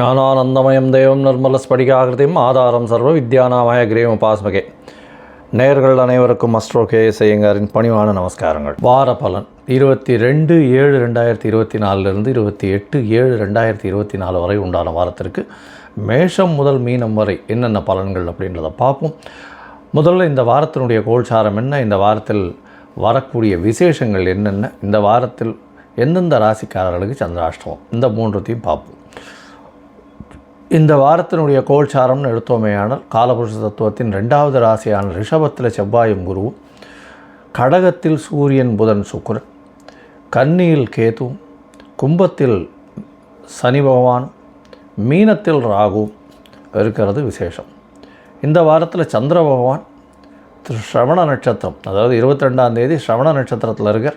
ஞானானந்தமயம் தேவம் நிர்மலஸ்படிகாகிருதியும் ஆதாரம் சர்வ வித்யானாமய கிரீவம் உபாஸ்மகே நேயர்கள் அனைவருக்கும் அஸ்ட்ரோ கே செய்யங்காரின் பணிவான நமஸ்காரங்கள். வார பலன் இருபத்தி ரெண்டு ஏழு ரெண்டாயிரத்தி இருபத்தி நாலுலேருந்து இருபத்தி எட்டு ஏழு ரெண்டாயிரத்தி இருபத்தி நாலு வரை உண்டான வாரத்திற்கு மேஷம் முதல் மீனம் வரை என்னென்ன பலன்கள் அப்படின்றத பார்ப்போம். முதல்ல இந்த வாரத்தினுடைய கோல்சாரம் என்ன? இந்த வாரத்தில் வரக்கூடிய விசேஷங்கள் என்னென்ன? இந்த வாரத்தில் எந்தெந்த ராசிக்காரர்களுக்கு சந்திராஷ்டமம்? இந்த மூன்றுத்தையும் பார்ப்போம். இந்த வாரத்தினுடைய கோல்சாரம்னு எடுத்தோமேயானால் காலபுருஷ தத்துவத்தின் ரெண்டாவது ராசியான ரிஷபத்தில் செவ்வாயும் குருவும் கடகத்தில் சூரியன் புதன் சுக்கரன் கன்னியில் கேதுவும் கும்பத்தில் சனி பகவானும் மீனத்தில் ராகுவும் இருக்கிறது விசேஷம். இந்த வாரத்தில் சந்திர பகவான் திரு ஸ்ரவண நட்சத்திரம் அதாவது இருபத்தி ரெண்டாம் தேதி ஸ்ரவண நட்சத்திரத்தில் இருக்கிற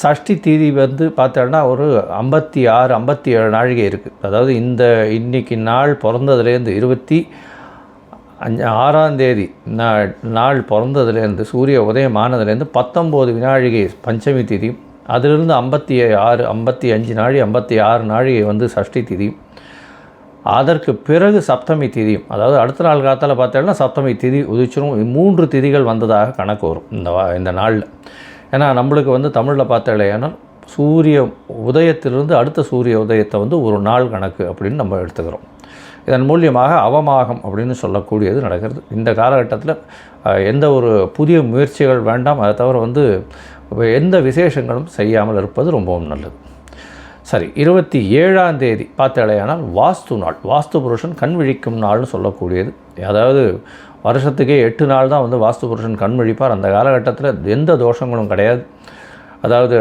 சஷ்டி திதி வந்து பார்த்தோன்னா ஒரு ஐம்பத்தி ஆறு ஐம்பத்தி ஏழு நாழிகை இருக்குது அதாவது இந்த இன்னைக்கு நாள் பிறந்ததுலேருந்து இருபத்தி அஞ்சு ஆறாம் தேதி நாள் நாள் பிறந்ததுலேருந்து சூரிய உதயமானதுலேருந்து பத்தொம்போது வினாழிகை பஞ்சமி திதி அதிலிருந்து ஐம்பத்தி ஆறு ஐம்பத்தி அஞ்சு நாழி ஐம்பத்தி ஆறு நாழிகை வந்து சஷ்டி திதி அதற்கு பிறகு சப்தமி திதியும். அதாவது அடுத்த நாள் காலத்தில் பார்த்தோம்னா சப்தமி திதி உதிச்சிரும். மூன்று திதிகள் வந்ததாக கணக்கு வரும் இந்த வா இந்த நாளில். ஏன்னா நம்மளுக்கு வந்து தமிழில் பார்த்தலையானால் சூரிய உதயத்திலிருந்து அடுத்த சூரிய உதயத்தை வந்து ஒரு நாள் கணக்கு அப்படின்னு நம்ம எடுத்துக்கிறோம். இதன் மூலியமாக அவமாகம் அப்படின்னு சொல்லக்கூடியது நடக்கிறது. இந்த காலகட்டத்தில் எந்த ஒரு புதிய முயற்சிகள் வேண்டாம். அதை தவிர வந்து எந்த விசேஷங்களும் செய்யாமல் இருப்பது ரொம்பவும் நல்லது. சரி இருபத்தி ஏழாம் தேதி. பார்த்தாலேயானால் வாஸ்து நாள். வாஸ்து புருஷன் கண் விழிக்கும் நாள்னு சொல்லக்கூடியது. அதாவது வருஷத்துக்கே எட்டு நாள் தான் வந்து வாஸ்து புருஷன் கண் விழிப்பார். அந்த காலகட்டத்தில் எந்த தோஷங்களும் கிடையாது. அதாவது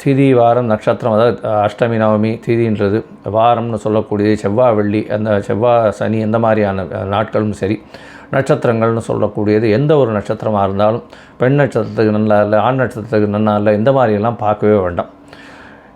திதி வாரம் நட்சத்திரம் அதாவது அஷ்டமி நவமி திதின்றது வாரம்னு சொல்லக்கூடியது செவ்வாய் வெள்ளி அந்த செவ்வாய் சனி எந்த மாதிரியான நாட்களும் சரி. நட்சத்திரங்கள்னு சொல்லக்கூடியது எந்த ஒரு நட்சத்திரமாக இருந்தாலும் பெண் நட்சத்திரத்துக்கு நல்லா இல்லை ஆண் நட்சத்திரத்துக்கு நல்லா இல்லை இந்த மாதிரியெல்லாம் பார்க்கவே வேண்டாம்.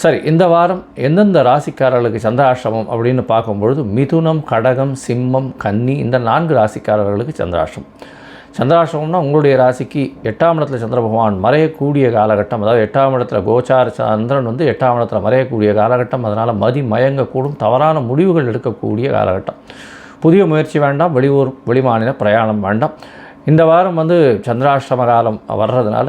சரி இந்த வாரம் எந்தெந்த ராசிக்காரர்களுக்கு சந்திராஷ்டிரமம் அப்படின்னு பார்க்கும்பொழுது மிதுனம் கடகம் சிம்மம் கன்னி இந்த நான்கு ராசிக்காரர்களுக்கு சந்திராஷ்டிரம் சந்திராஷ்டிரமம்னா உங்களுடைய ராசிக்கு எட்டாம் இடத்துல சந்திர பகவான் மறையக்கூடிய காலகட்டம் அதாவது எட்டாம் இடத்துல கோச்சார சந்திரன் வந்து எட்டாம் இடத்துல மறையக்கூடிய காலகட்டம் அதனால் மதி மயங்கக்கூடும் தவறான முடிவுகள் எடுக்கக்கூடிய காலகட்டம். புதிய முயற்சி வேண்டாம் வெளியூர் வெளிமாநில பிரயாணம் வேண்டாம். இந்த வாரம் வந்து சந்திராஷ்டிரம காலம் வர்றதுனால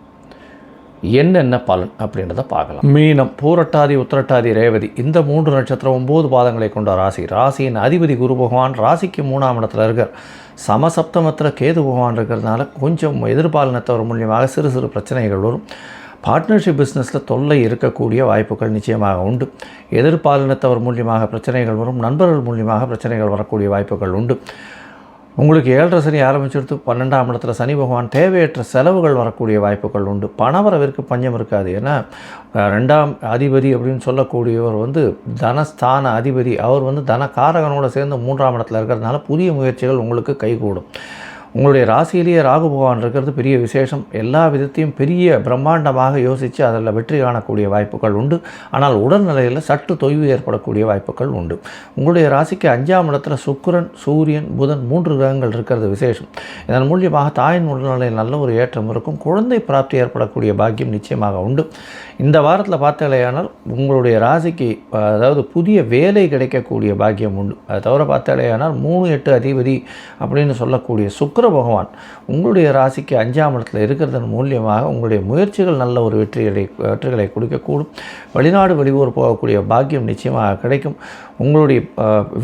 என்னென்ன பலன் அப்படின்றத பார்க்கலாம். மீனம் பூரட்டாதி உத்திரட்டாதி ரேவதி இந்த மூன்று நட்சத்திரம் ஒம்பது பாதங்களை கொண்ட ராசி. ராசியின் அதிபதி குரு பகவான் ராசிக்கு மூணாம் இடத்துல இருக்கார். சமசப்தமத்தில் கேது பகவான் இருக்கிறதுனால கொஞ்சம் எதிர்பாலினத்தவர் மூலியமாக சிறு சிறு பிரச்சனைகள் வரும். பார்ட்னர்ஷிப் பிஸ்னஸில் தொல்லை இருக்கக்கூடிய வாய்ப்புகள் நிச்சயமாக உண்டு. எதிர்பாலினத்தவர் மூலியமாக பிரச்சனைகள் வரும். நண்பர்கள் மூலியமாக பிரச்சனைகள் வரக்கூடிய வாய்ப்புகள் உண்டு. உங்களுக்கு ஏழரை சனி ஆரம்பிச்சிருத்து பன்னெண்டாம் இடத்துல சனி பகவான் தேவையற்ற செலவுகள் வரக்கூடிய வாய்ப்புகள் உண்டு. பணவரவிற்கு பஞ்சம் இருக்காது. ஏன்னா ரெண்டாம் அதிபதி அப்படின்னு சொல்லக்கூடியவர் வந்து தனஸ்தான அதிபதி. அவர் வந்து தனக்காரகனோடு சேர்ந்து மூன்றாம் இடத்துல இருக்கிறதுனால புதிய முயற்சிகள் உங்களுக்கு கைகூடும். உங்களுடைய ராசியிலேயே ராகு பகவான் இருக்கிறது பெரிய விசேஷம். எல்லா விதத்தையும் பெரிய பிரம்மாண்டமாக யோசித்து அதில் வெற்றி காணக்கூடிய வாய்ப்புகள் உண்டு. ஆனால் உடல்நிலையில் சற்று தொய்வு ஏற்படக்கூடிய வாய்ப்புகள் உண்டு. உங்களுடைய ராசிக்கு அஞ்சாம் இடத்துல சுக்கரன் சூரியன் புதன் மூன்று கிரகங்கள் இருக்கிறது விசேஷம். இதன் மூலியமாக தாயின் உடல்நிலையில் நல்ல ஒரு ஏற்றம் இருக்கும். குழந்தை பிராப்தி ஏற்படக்கூடிய பாக்கியம் நிச்சயமாக உண்டு. இந்த வாரத்தில் பார்த்தாலேயானால் உங்களுடைய ராசிக்கு அதாவது புதிய வேலை கிடைக்கக்கூடிய பாக்கியம் உண்டு. அதை தவிர பார்த்தாலேயானால் மூணு எட்டு அதிபதி அப்படின்னு சொல்லக்கூடிய சுக்கர பகவான் உங்களுடைய ராசிக்கு அஞ்சாம் இடத்துல இருக்கிறதன் மூலியமாக உங்களுடைய முயற்சிகள் நல்ல ஒரு வெற்றிகளை வெற்றிகளை கொடுக்கக்கூடும். வெளிநாடு வெளியூர் போகக்கூடிய பாக்கியம் நிச்சயமாக கிடைக்கும். உங்களுடைய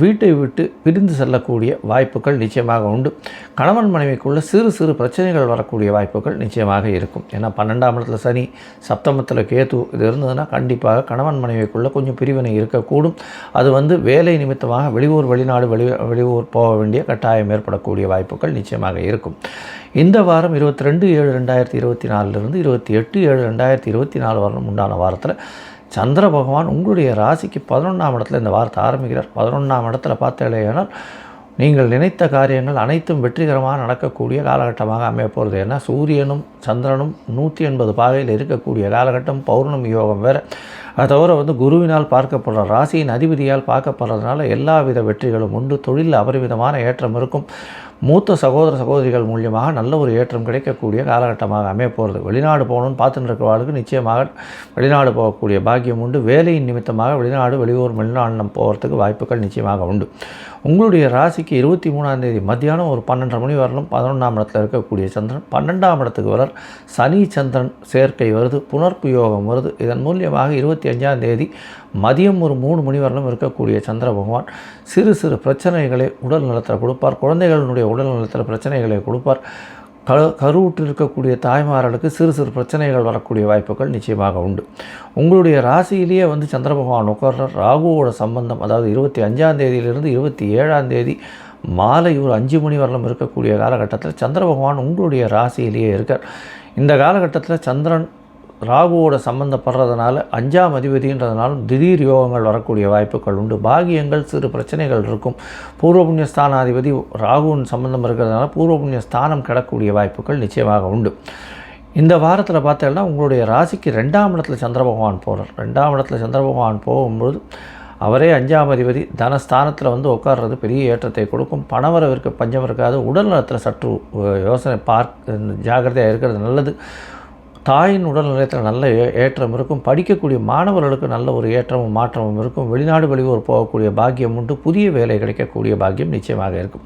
வீட்டை விட்டு பிரிந்து செல்லக்கூடிய வாய்ப்புகள் நிச்சயமாக உண்டு. கணவன் மனைவிக்குள்ள சிறு சிறு பிரச்சனைகள் வரக்கூடிய வாய்ப்புகள் நிச்சயமாக இருக்கும். ஏன்னா பன்னெண்டாம் இடத்துல சனி சப்தமத்தில் கேத்து இது இருந்ததுன்னா கண்டிப்பாக கணவன் மனைவிக்குள்ளே கொஞ்சம் பிரிவினை இருக்கக்கூடும். அது வந்து வேலை நிமித்தமாக வெளியூர் வெளிநாடு வெளி வெளியூர் போக வேண்டிய கட்டாயம் ஏற்படக்கூடிய வாய்ப்புகள் நிச்சயமாக இருக்கும். இந்த வாரம் இருபத்தி ரெண்டு ஏழு ரெண்டாயிரத்தி இருபத்தி நாலுலேருந்து இருபத்தி எட்டு ஏழு ரெண்டாயிரத்தி இருபத்தி நாலு வாரம் உண்டான வாரத்தில் சந்திர பகவான் உங்களுடைய ராசிக்கு பதினொன்றாம் இடத்துல இந்த வாரத்தை ஆரம்பிக்கிறார். பதினொன்றாம் இடத்துல பார்த்தேனால் நீங்கள் நினைத்த காரியங்கள் அனைத்தும் வெற்றிகரமாக நடக்கக்கூடிய காலகட்டமாக அமைய போகிறது. ஏன்னா சூரியனும் சந்திரனும் நூற்றி எண்பது பாகையில் இருக்கக்கூடிய காலகட்டம் பௌர்ணமி யோகம் வேறு. அதை தவிர வந்து குருவினால் பார்க்கப்படுற ராசியின் அதிபதியால் பார்க்கப்படுறதுனால எல்லா வித வெற்றிகளும் உண்டு. தொழிலில் அபரிவிதமான ஏற்றம் இருக்கும். மூத்த சகோதர சகோதரிகள் மூலியமாக நல்ல ஒரு ஏற்றம் கிடைக்கக்கூடிய காலகட்டமாக அமைய போகிறது. வெளிநாடு போகணும்னு பார்த்துட்டு இருக்கிறவர்களுக்கு நிச்சயமாக வெளிநாடு போகக்கூடிய பாக்கியம் உண்டு. வேலையின் நிமித்தமாக வெளிநாடு வெளியூர் வெளிநாடு போகிறதுக்கு வாய்ப்புகள் நிச்சயமாக உண்டு. உங்களுடைய ராசிக்கு இருபத்தி மூணாம் தேதி மத்தியானம் ஒரு பன்னெண்டரை மணி வரலும் பதினொன்றாம் இடத்துல இருக்கக்கூடிய சந்திரன் பன்னெண்டாம் இடத்துக்கு வரர் சனி சந்திரன் சேர்க்கை வருது புனர்ப்பு யோகம் வருது. இதன் மூலியமாக இருபத்தி அஞ்சாம் தேதி மதியம் ஒரு மூணு மணி வரலும் இருக்கக்கூடிய சந்திர பகவான் சிறு சிறு பிரச்சனைகளை உடல் நலத்தில் கொடுப்பார். குழந்தைகளுடைய உடல் நலத்தில் பிரச்சனைகளை கொடுப்பார். க கருவுற்று இருக்கக்கூடிய தாய்மார்களுக்கு சிறு சிறு பிரச்சனைகள் வரக்கூடிய வாய்ப்புகள் நிச்சயமாக உண்டு. உங்களுடைய ராசியிலேயே வந்து சந்திர பகவான் உட்கார்ற ராகுவோட சம்பந்தம் அதாவது இருபத்தி அஞ்சாம் தேதியிலிருந்து இருபத்தி ஏழாம் தேதி மாலை ஒரு அஞ்சு மணி வரலும் இருக்கக்கூடிய காலகட்டத்தில் சந்திர பகவான் உங்களுடைய ராசியிலேயே இருக்கார். இந்த காலகட்டத்தில் சந்திரன் ராகுவோட சம்மந்தப்படுறதுனால அஞ்சாம் அதிபதின்றதுனாலும் திடீர் யோகங்கள் வரக்கூடிய வாய்ப்புகள் உண்டு. பாகியங்கள் சிறு பிரச்சனைகள் இருக்கும். பூர்வ புண்ணிய ஸ்தானாதிபதி ராகுவின் சம்மந்தம் இருக்கிறதுனால பூர்வ புண்ணிய ஸ்தானம் கிடக்கூடிய வாய்ப்புகள் நிச்சயமாக உண்டு. இந்த வாரத்தில் பார்த்தீங்கன்னா உங்களுடைய ராசிக்கு ரெண்டாம் இடத்துல சந்திர பகவான் போகிறார் ரெண்டாம் இடத்துல சந்திர பகவான் போகும்போது அவரே அஞ்சாம் அதிபதி. தனஸ்தானத்தில் வந்து உட்கார்றது பெரிய ஏற்றத்தை கொடுக்கும். பணவரவிற்கு பஞ்சம் இருக்காது. உடல் நலத்தில் சற்று யோசனை பார்க் ஜாகிரதையாக இருக்கிறது நல்லது. தாயின் உடல் நிலையத்தில் நல்ல ஏற்றம் இருக்கும். படிக்கக்கூடிய மாணவர்களுக்கு நல்ல ஒரு ஏற்றமும் மாற்றமும் இருக்கும். வெளிநாடு வெளியூர் போகக்கூடிய பாக்கியம் உண்டு. புதிய வேலை கிடைக்கக்கூடிய பாக்கியம் நிச்சயமாக இருக்கும்.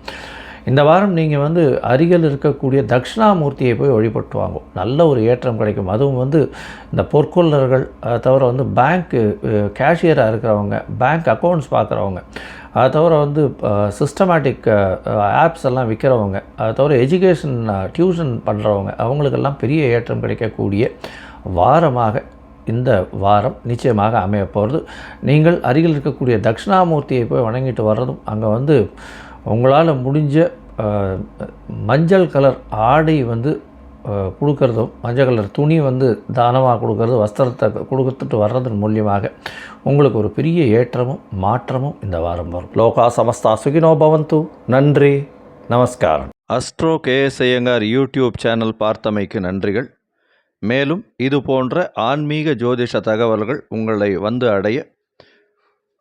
இந்த வாரம் நீங்கள் வந்து அருகில் இருக்கக்கூடிய தட்சிணாமூர்த்தியை போய் வழிபட்டு வாங்கும் நல்ல ஒரு ஏற்றம் கிடைக்கும். அதுவும் வந்து இந்த பொற்கொள்ளர்கள் அதை தவிர வந்து பேங்க்கு கேஷியராக இருக்கிறவங்க பேங்க் அக்கௌண்ட்ஸ் பார்க்குறவங்க அதை தவிர வந்து சிஸ்டமேட்டிக் ஆப்ஸ் எல்லாம் விற்கிறவங்க அதை தவிர எஜுகேஷன் டியூஷன் பண்ணுறவங்க அவங்களுக்கெல்லாம் பெரிய ஏற்றம் கிடைக்கக்கூடிய வாரமாக இந்த வாரம் நிச்சயமாக அமைய போகிறது நீங்கள் அருகில் இருக்கக்கூடிய தட்சிணாமூர்த்தியை போய் வணங்கிட்டு வர்றதும் அங்கே வந்து உங்களால் முடிஞ்ச மஞ்சள் கலர் ஆடை வந்து கொடுக்கறதும் மஞ்சள் கலர் துணி வந்து தானமாக கொடுக்கறது வஸ்திரத்தை கொடுத்துட்டு வர்றதன் மூலியமாக உங்களுக்கு ஒரு பெரிய ஏற்றமும் மாற்றமும் இந்த வாரம் வரும். லோகா சமஸ்தா சுகினோ பவந்து. நன்றி. நமஸ்காரம். Astro KS Iyengar YouTube channel பார்த்தமைக்கு நன்றிகள். மேலும் இது போன்ற ஆன்மீக ஜோதிஷ தகவல்கள் உங்களை வந்து அடைய